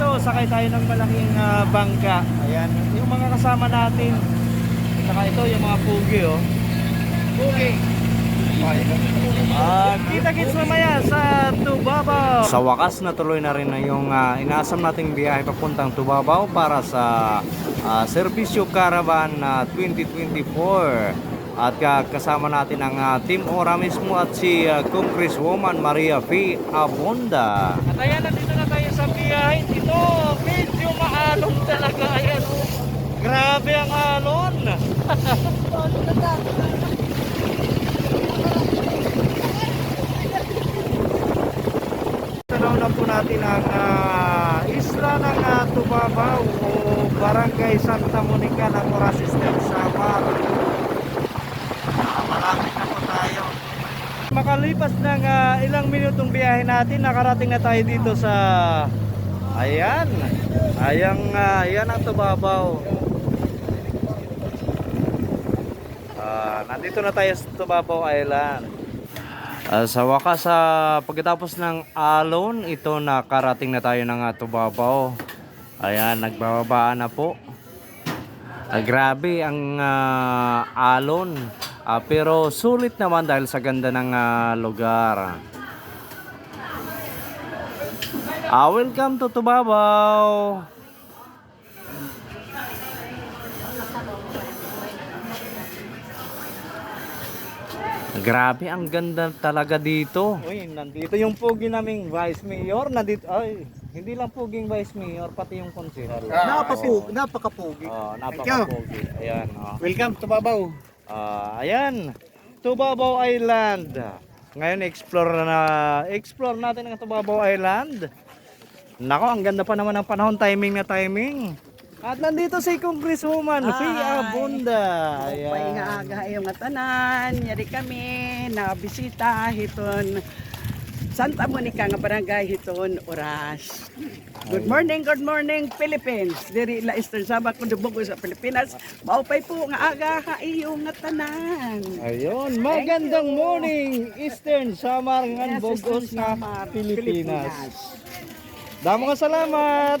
dito, sakay tayo ng malaking ah, bangka. Ayan, yung mga kasama natin. Saka ito, yung mga pugi, oh. Pugi. Ah, kita-kits mamaya sa Tubabaw. Sa wakas, natuloy na rin na yung ah, inaasam nating biyahe papuntang Tubabaw para sa ah, Servisyo Caravan na 2024. At ah, kasama natin ang ah, Team Ora mismo at si uh, Congresswoman Maria P. Abonda. At ayan, nandito na tayo sa biyahe. Ito, medyo maalon talaga. Ayan, oh. Grabe ang alon. Tanaw na po natin ang ah, isla ng uh, Tubabaw o Barangay Santa Monica ng Ora System Samar. Malapit na po tayo. Makalipas ng ah, ilang minutong biyahe natin, nakarating na tayo dito sa Ayan. Ayang ah, ayan ang Tubabaw. Ah, nandito na tayo sa Tubabaw Island. Ah, sa wakas, sa pagkatapos ng alon, ito nakarating na tayo ng uh, Tubabaw. Ayan, nagbababaan na po. Ah, grabe ang ah, alon. Ah, pero sulit naman dahil sa ganda ng ah, lugar. Ah, welcome to Tubabaw. Grabe, ang ganda talaga dito. Uy, nandito yung pogi naming Vice Mayor. Nandito, ay, hindi lang poging Vice Mayor, pati yung konsehal. Napapug, napakapugi. Oh, napaka-pogi. Ayan, oh. Welcome to Babaw. Ah, ayan. Tubabaw Island. Ngayon explore na explore natin ang Tubabaw Island. Nako, ang ganda pa naman ng panahon, timing na timing. At nandito si Congresswoman Hi. Fia Bunda. Upay nga aga yung nga tanan, yari kami, nabisita hiton Santa Monica nga barangay hiton oras. Good morning, good morning Philippines. Diri la Eastern Sabak kundi bugo sa Pilipinas. Maupay po nga aga ha iyo nga tanan. Ayun, magandang morning Eastern Samar Yes, ng Bogos na Samar, Pilipinas. Damo nga salamat.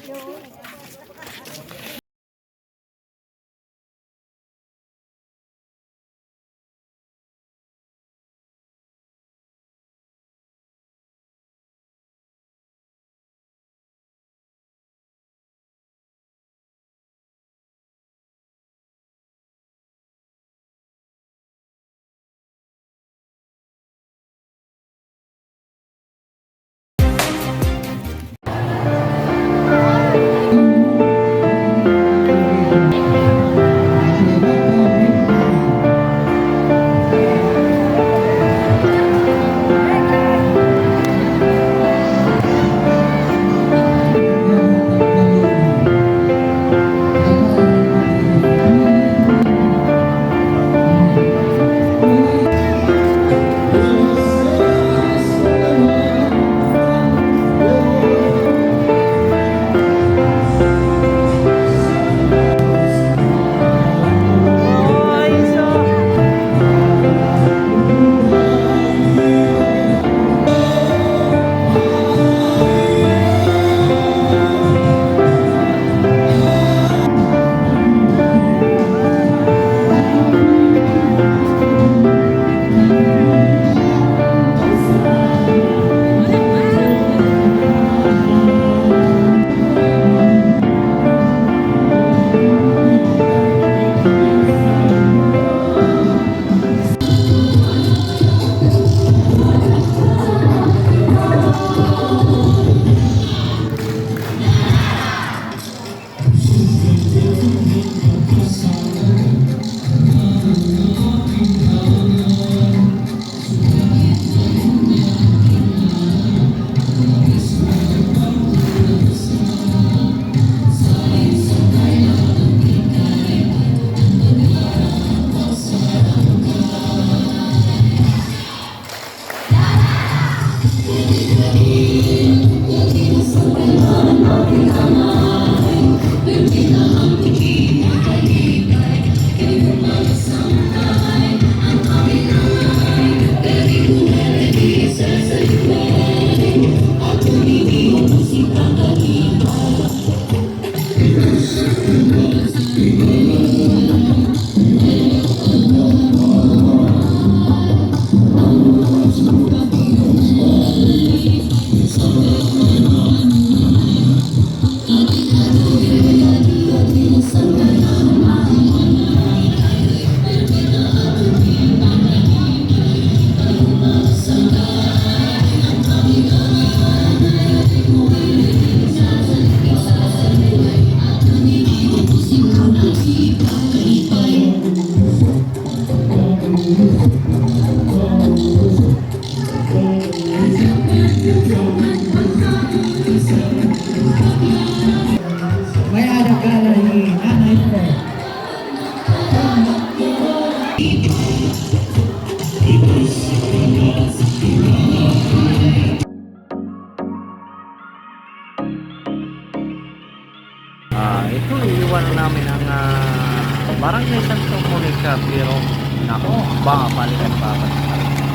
Ah, ito iiwan namin ang uh, Barangay Santo Monica pero nako baka balikan pa ba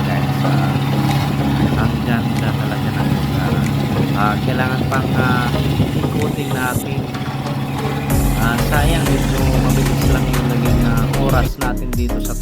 dahil sa ang ganda talaga ng lugar. Ah, kailangan pang ah, ikutin natin. Ah, sayang dito mabilis lang yung naging ah, oras natin dito sa